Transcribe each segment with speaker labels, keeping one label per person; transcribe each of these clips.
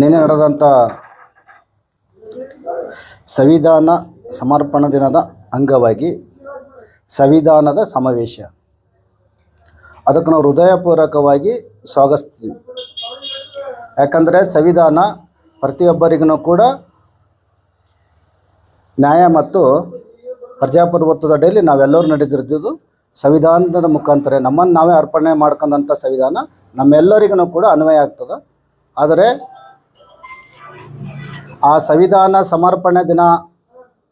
Speaker 1: ನಿನ್ನೆ ನಡೆದಂಥ ಸಂವಿಧಾನ ಸಮರ್ಪಣಾ ದಿನದ ಅಂಗವಾಗಿ ಸಂವಿಧಾನದ ಸಮಾವೇಶ. ಅದಕ್ಕೆ ನಾವು ಹೃದಯಪೂರ್ವಕವಾಗಿ ಸ್ವಾಗತಿಸ್ತೀವಿ. ಯಾಕಂದರೆ ಸಂವಿಧಾನ ಪ್ರತಿಯೊಬ್ಬರಿಗೂ ಕೂಡ ನ್ಯಾಯ ಮತ್ತು ಪ್ರಜಾಪ್ರಭುತ್ವದ ಅಡಿಯಲ್ಲಿ ನಾವೆಲ್ಲರೂ ನಡೆದಿರ್ತಿದ್ದು ಸಂವಿಧಾನದ ಮುಖಾಂತರ. ನಮ್ಮನ್ನು ನಾವೇ ಅರ್ಪಣೆ ಮಾಡ್ಕೊಂಡಂಥ ಸಂವಿಧಾನ ನಮ್ಮೆಲ್ಲರಿಗೂ ಕೂಡ ಅನ್ವಯ ಆಗ್ತದೆ. ಆದರೆ ಆ ಸಂವಿಧಾನ ಸಮರ್ಪಣೆ ದಿನ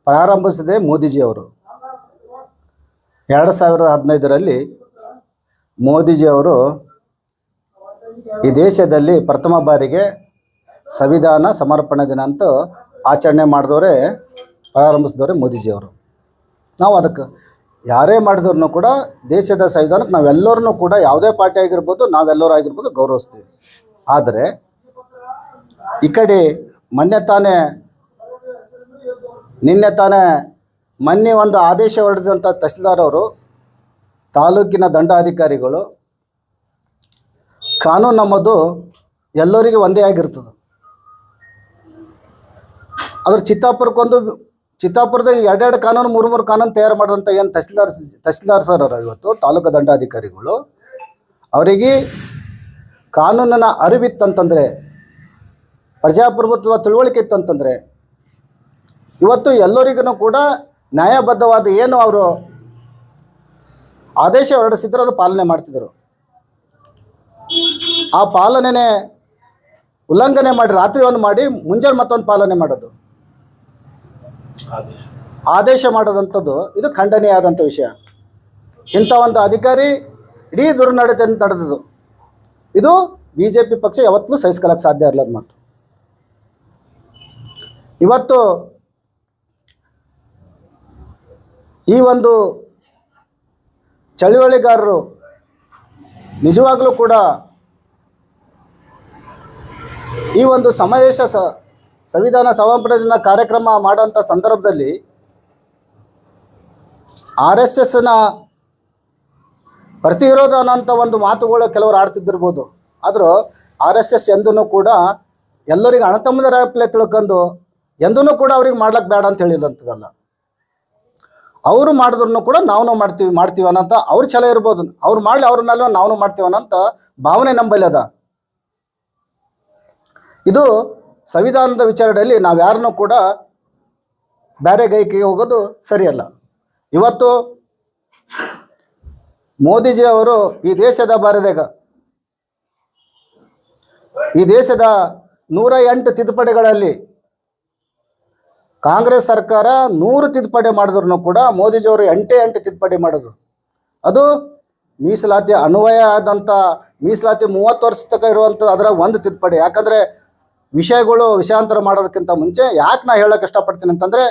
Speaker 1: ಪ್ರಾರಂಭಿಸಿದೆ ಮೋದಿಜಿಯವರು. ಎರಡು ಸಾವಿರದ ಹದಿನೈದರಲ್ಲಿ ಮೋದಿಜಿಯವರು ಈ ದೇಶದಲ್ಲಿ ಪ್ರಥಮ ಬಾರಿಗೆ ಸಂವಿಧಾನ ಸಮರ್ಪಣೆ ದಿನ ಅಂತ ಆಚರಣೆ ಮಾಡಿದವರೇ, ಪ್ರಾರಂಭಿಸಿದವರೇ ಮೋದಿಜಿಯವರು. ನಾವು ಅದಕ್ಕೆ ಯಾರೇ ಮಾಡಿದ್ರು ಕೂಡ ದೇಶದ ಸಂವಿಧಾನಕ್ಕೆ ನಾವೆಲ್ಲರನ್ನೂ ಕೂಡ ಯಾವುದೇ ಪಾರ್ಟಿ ಆಗಿರ್ಬೋದು, ನಾವೆಲ್ಲರೂ ಆಗಿರ್ಬೋದು ಗೌರವಿಸ್ತೀವಿ. ಆದರೆ ಈ ಕಡೆ ಮೊನ್ನೆ ತಾನೇ, ನಿನ್ನೆ ತಾನೇ ಮೊನ್ನೆ ಒಂದು ಆದೇಶ ಹೊರಡಿದಂಥ ತಹಸೀಲ್ದಾರ್ ಅವರು, ತಾಲೂಕಿನ ದಂಡಾಧಿಕಾರಿಗಳು, ಕಾನೂನು ನಮ್ಮದು ಎಲ್ಲರಿಗೂ ಒಂದೇ ಆಗಿರ್ತದೆ. ಅದ್ರ ಚಿತ್ತಾಪುರಕ್ಕೊಂದು ಚಿತ್ತಾಪುರದಾಗ ಎರಡೆರಡು ಕಾನೂನು, ಮೂರು ಮೂರು ಕಾನೂನು ತಯಾರು ಮಾಡುವಂಥ ಏನು ತಹಸೀಲ್ದಾರ್ ತಹಸೀಲ್ದಾರ್ ಸರ್ ಅವರು ಇವತ್ತು, ತಾಲೂಕು ದಂಡಾಧಿಕಾರಿಗಳು. ಅವರಿಗೆ ಕಾನೂನನ್ನ ಅರಿವಿತ್ತಂತಂದರೆ ಪ್ರಜಾಪ್ರಭುತ್ವ ತಿಳುವಳಿಕೆ ಇತ್ತಂತಂದರೆ, ಇವತ್ತು ಎಲ್ಲರಿಗೂ ಕೂಡ ನ್ಯಾಯಬದ್ಧವಾದ ಏನು ಅವರು ಆದೇಶ ಹೊರಡಿಸಿದ್ರು, ಅದು ಪಾಲನೆ ಮಾಡ್ತಿದ್ರು. ಆ ಪಾಲನೆನೇ ಉಲ್ಲಂಘನೆ ಮಾಡಿ, ರಾತ್ರಿ ಒಂದು ಮಾಡಿ, ಮುಂಜಾನೆ ಮತ್ತೊಂದು ಪಾಲನೆ ಮಾಡೋದು. ಆದೇಶ. ಮಾಡದಂಥದ್ದು ಇದು ಖಂಡನೀಯಾದಂಥ ವಿಷಯ. ಇಂಥ ಒಂದು ಅಧಿಕಾರಿ ಇಡೀ ದುರ್ನಡತೆ ನಡೆದದು ಇದು ಬಿ ಜೆ ಪಿ ಪಕ್ಷ ಯಾವತ್ತೂ ಸಹಿಸ್ಕೊಳ್ಳೋಕೆ ಸಾಧ್ಯ ಇರಲದ ಮಾತು. ಇವತ್ತು ಈ ಒಂದು ಚಳುವಳಿಗಾರರು ನಿಜವಾಗಲೂ ಕೂಡ ಈ ಒಂದು ಸಮಾವೇಶ ಸಂವಿಧಾನ ಸಮರ್ಪಣೆ ದಿನ ಕಾರ್ಯಕ್ರಮ ಮಾಡೋಂಥ ಸಂದರ್ಭದಲ್ಲಿ ಆರ್ ಎಸ್ ಎಸ್ನ ಪ್ರತಿರೋಧ ಅನ್ನೋಂಥ ಒಂದು ಮಾತುಗಳು ಕೆಲವರು ಆಡ್ತಿದ್ದಿರ್ಬೋದು. ಆದರೂ ಆರ್ ಎಸ್ ಎಸ್ ಎಂದೂ ಕೂಡ ಎಲ್ಲರಿಗೆ ಅಣತಮ್ಮದರ ಪ್ಲೇ ತಿಳ್ಕೊಂಡು ಎಂದೂ ಕೂಡ ಅವ್ರಿಗೆ ಮಾಡ್ಲಿಕ್ಕೆ ಬೇಡ ಅಂತ ಹೇಳಿದಂಥದ್ದಲ್ಲ. ಅವರು ಮಾಡಿದ್ರು ಕೂಡ ನಾವು ಮಾಡ್ತೀವಿ ಮಾಡ್ತೀವಿ ಅನ್ನೋಂಥ ಅವ್ರು ಛಲ ಇರ್ಬೋದು. ಅವ್ರು ಮಾಡಲಿ ಅವ್ರ ಮೇಲೆ ನಾವು ಮಾಡ್ತೀವಿ ಅನ್ನೋಂಥ ಭಾವನೆ ನಂಬಲ್ಲಿ ಅದ. ಇದು ಸಂವಿಧಾನದ ವಿಚಾರದಲ್ಲಿ ನಾವು ಯಾರನ್ನೂ ಕೂಡ ಬೇರೆ ಗೈಕಿಗೆ ಹೋಗೋದು ಸರಿಯಲ್ಲ. ಇವತ್ತು ಮೋದಿಜಿ ಅವರು ಈ ದೇಶದ ಬಾರದಾಗ ಈ ದೇಶದ ನೂರ ಎಂಟು ತಿದ್ದುಪಡಿಗಳಲ್ಲಿ ಕಾಂಗ್ರೆಸ್ ಸರ್ಕಾರ ನೂರು ತಿದ್ದುಪಡಿ ಮಾಡಿದ್ರು ಕೂಡ ಮೋದಿಜಿಯವರು ಎಂಟೇ ಎಂಟು ತಿದ್ದುಪಡಿ ಮಾಡೋದು ಅದು ಮೀಸಲಾತಿ ಅನ್ವಯ ಆದಂಥ ಮೀಸಲಾತಿ ಮೂವತ್ತು ವರ್ಷ ತನಕ ಇರುವಂಥದ್ದು ಅದರ ಒಂದು ತಿದ್ದುಪಡಿ. ಯಾಕಂದರೆ ವಿಷಯಗಳು ವಿಷಯಾಂತರ ಮಾಡೋದಕ್ಕಿಂತ ಮುಂಚೆ ಯಾಕೆ ನಾ ಹೇಳೋಕೆ ಇಷ್ಟಪಡ್ತೀನಿ ಅಂತಂದರೆ,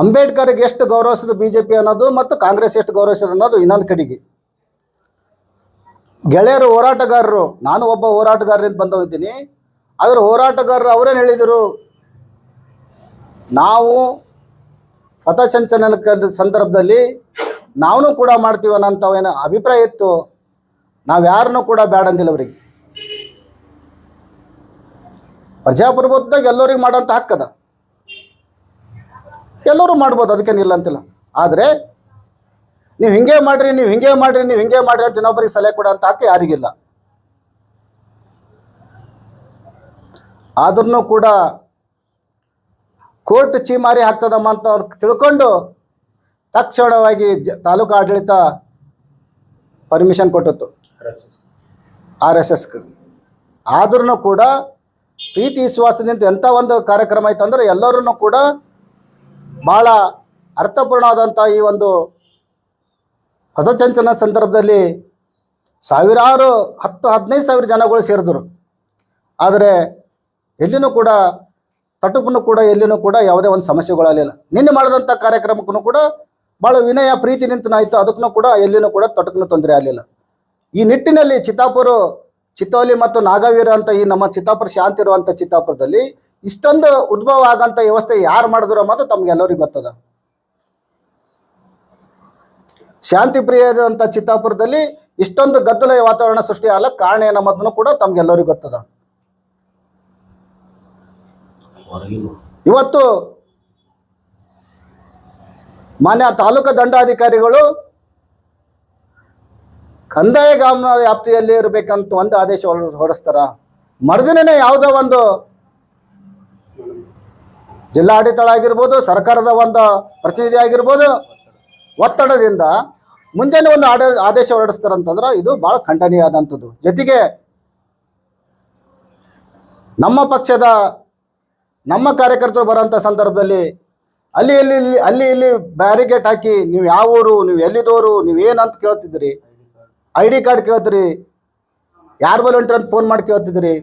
Speaker 1: ಅಂಬೇಡ್ಕರ್ಗೆ ಎಷ್ಟು ಗೌರವಿಸಿದ ಬಿ ಜೆ ಪಿ ಅನ್ನೋದು ಮತ್ತು ಕಾಂಗ್ರೆಸ್ ಎಷ್ಟು ಗೌರವಿಸಿದ ಅನ್ನೋದು ಇನ್ನೊಂದು ಕಡೆಗೆ. ಗೆಳೆಯರು ಹೋರಾಟಗಾರರು, ನಾನು ಒಬ್ಬ ಹೋರಾಟಗಾರರಿಂದ ಬಂದವಿದ್ದೀನಿ ಆದರೆ ಹೋರಾಟಗಾರರು ಅವರೇನು ಹೇಳಿದರು? ನಾವು ಪಥಸಂಚಲನ ಸಂದರ್ಭದಲ್ಲಿ ನಾವು ಕೂಡ ಮಾಡ್ತೀವಿ ಅನ್ನೋಂಥವೇನು ಅಭಿಪ್ರಾಯ ಇತ್ತು. ನಾವು ಯಾರನ್ನೂ ಕೂಡ ಬೇಡ ಅಂದಿಲ್ಲ ಅವರಿಗೆ. ಪ್ರಜಾಪ್ರಭುತ್ವದಾಗ ಎಲ್ಲರಿಗೂ ಮಾಡೋಂಥ ಹಕ್ಕದ ಎಲ್ಲರೂ ಮಾಡ್ಬೋದು ಅದಕ್ಕೇನಿಲ್ಲ ಅಂತಿಲ್ಲ. ಆದರೆ ನೀವು ಹಿಂಗೆ ಮಾಡ್ರಿ ನೀವು ಹಿಂಗೆ ಮಾಡ್ರಿ ನೀವು ಹಿಂಗೆ ಮಾಡ್ರಿ ಅಂತ ಇನ್ನೊಬ್ಬರಿಗೆ ಸಲಹೆ ಕೊಡೋಂಥ ಹಕ್ಕ ಯಾರಿಗಿಲ್ಲ. ಆದ್ರೂ ಕೂಡ ಕೋರ್ಟ್ ಚೀಮಾರಿ ಹಾಕ್ತದಮ್ಮ ಅಂತ ಅವ್ರು ತಿಳ್ಕೊಂಡು ತಕ್ಷಣವಾಗಿ ಜ ತಾಲೂಕು ಆಡಳಿತ ಪರ್ಮಿಷನ್ ಕೊಟ್ಟಿತ್ತು. ಆರ್ ಎಸ್ ಎಸ್ಗೆ ಆದ್ರೂ ಕೂಡ ಪ್ರೀತಿ ವಿಶ್ವಾಸದಿಂದ ಎಂಥ ಒಂದು ಕಾರ್ಯಕ್ರಮ ಆಯ್ತು ಅಂದ್ರೆ ಎಲ್ಲರೂ ಕೂಡ ಭಾಳ ಅರ್ಥಪೂರ್ಣವಾದಂಥ ಈ ಒಂದು ಪಥಸಂಚಲನ ಸಂದರ್ಭದಲ್ಲಿ ಸಾವಿರಾರು, ಹತ್ತು, ಹದಿನೈದು ಸಾವಿರ ಜನಗಳು ಸೇರಿದ್ರು. ಆದರೆ ಎಲ್ಲಿನೂ ಕೂಡ ತಟುಪನ್ನು ಕೂಡ ಎಲ್ಲಿನೂ ಕೂಡ ಯಾವುದೇ ಒಂದು ಸಮಸ್ಯೆಗಳಾಗಲಿಲ್ಲ ನಿನ್ನೆ ಮಾಡಿದಂಥ ಕಾರ್ಯಕ್ರಮಕ್ಕೂ ಕೂಡ ಭಾಳ ವಿನಯ ಪ್ರೀತಿ ನಿಂತನಾಯಿತು. ಅದಕ್ಕೂ ಕೂಡ ಎಲ್ಲಿನೂ ಕೂಡ ತಟುಕನು ತೊಂದರೆ ಆಗಲಿಲ್ಲ. ಈ ನಿಟ್ಟಿನಲ್ಲಿ ಚಿತ್ತಾಪುರ ಚಿತ್ತೋಲಿ ಮತ್ತು ನಾಗವೀರ ಅಂತ ಈ ನಮ್ಮ ಚಿತ್ತಾಪುರ ಶಾಂತಿ ಇರುವಂಥ ಚಿತ್ತಾಪುರದಲ್ಲಿ ಇಷ್ಟೊಂದು ಉದ್ಭವ ಆಗಂತ ವ್ಯವಸ್ಥೆ ಯಾರು ಮಾಡಿದ್ರು ಅನ್ನೋದು ತಮ್ಗೆಲ್ಲರಿಗೂ ಗೊತ್ತದ. ಶಾಂತಿ ಪ್ರಿಯದಂಥ ಚಿತ್ತಾಪುರದಲ್ಲಿ ಇಷ್ಟೊಂದು ಗದ್ದಲ ವಾತಾವರಣ ಸೃಷ್ಟಿ ಆಗಲ್ಲ ಕಾರಣ ಏನಮ್ಮದನ್ನು ಕೂಡ ತಮ್ಗೆಲ್ಲರಿಗೂ ಗೊತ್ತದ. ಇವತ್ತು ಮಾನ್ಯ ತಾಲೂಕು ದಂಡಾಧಿಕಾರಿಗಳು ಕಂದಾಯ ಗ್ರಾಮ ವ್ಯಾಪ್ತಿಯಲ್ಲಿ ಇರಬೇಕಂತ ಒಂದು ಆದೇಶ ಹೊರ- ಹೊರಡಿಸ್ತಾರ. ಮರುದಿನನೇ ಯಾವುದೋ ಒಂದು ಜಿಲ್ಲಾಡಳಿತ ಆಗಿರ್ಬೋದು, ಸರ್ಕಾರದ ಒಂದು ಪ್ರತಿನಿಧಿ ಆಗಿರ್ಬೋದು, ಒತ್ತಡದಿಂದ ಮುಂಜಾನೆ ಒಂದು ಆಡ ಆದೇಶ ಹೊರಡಿಸ್ತಾರಂತಂದ್ರೆ ಇದು ಭಾಳ ಖಂಡನೀಯವಾದಂಥದ್ದು ಜೊತೆಗೆ ನಮ್ಮ ಪಕ್ಷದ ನಮ್ಮ ಕಾರ್ಯಕರ್ತರು ಬರೋಂಥ ಸಂದರ್ಭದಲ್ಲಿ ಅಲ್ಲಿ ಇಲ್ಲಿ ಅಲ್ಲಿ ಇಲ್ಲಿ ಬ್ಯಾರಿಗೇಟ್ ಹಾಕಿ ನೀವು ಯಾವ ಊರು, ನೀವು ಎಲ್ಲಿದವರು ನೀವೇನಂತ ಕೇಳ್ತಿದ್ರಿ ಐ ಡಿ ಕಾರ್ಡ್ ಕೇಳ್ತೀರಿ. ಯಾರು ವಾಲಂಟಿಯರ್ ಅಂತ ಫೋನ್ ಮಾಡಿ ಕೇಳ್ತಿದ್ರಿ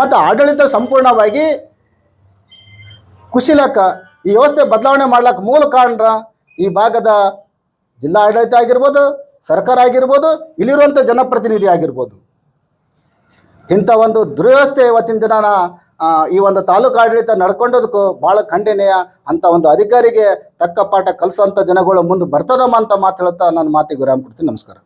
Speaker 1: ಮತ್ತು ಆಡಳಿತ ಸಂಪೂರ್ಣವಾಗಿ ಕುಶಿಲಕ, ಈ ವ್ಯವಸ್ಥೆ ಬದಲಾವಣೆ ಮಾಡ್ಲಕ್ಕೆ ಮೂಲ ಕಾರಣ ಈ ಭಾಗದ ಜಿಲ್ಲಾ ಆಡಳಿತ ಆಗಿರ್ಬೋದು, ಸರ್ಕಾರ ಆಗಿರ್ಬೋದು ಇಲ್ಲಿರುವಂಥ ಜನಪ್ರತಿನಿಧಿ ಆಗಿರ್ಬೋದು. ಇಂಥ ಒಂದು ದುರ್ವ್ಯವಸ್ಥೆ ಇವತ್ತಿನ ದಿನ ಈ ಒಂದು ತಾಲೂಕು ಆಡಳಿತ ನಡ್ಕೊಂಡೋದಕ್ಕು ಭಾಳ ಖಂಡನೀಯ ಅಂತ ಒಂದು ಅಧಿಕಾರಿಗೆ ತಕ್ಕ ಪಾಠ ಕಲಿಸೋಂಥ ಜನಗಳು ಮುಂದೆ ಬರ್ತದಮ್ಮ ಅಂತ ಮಾತು ನನ್ನ ಮಾತಿಗೆ ವಿರಾಮ ಕೊಡ್ತೀನಿ. ನಮಸ್ಕಾರ.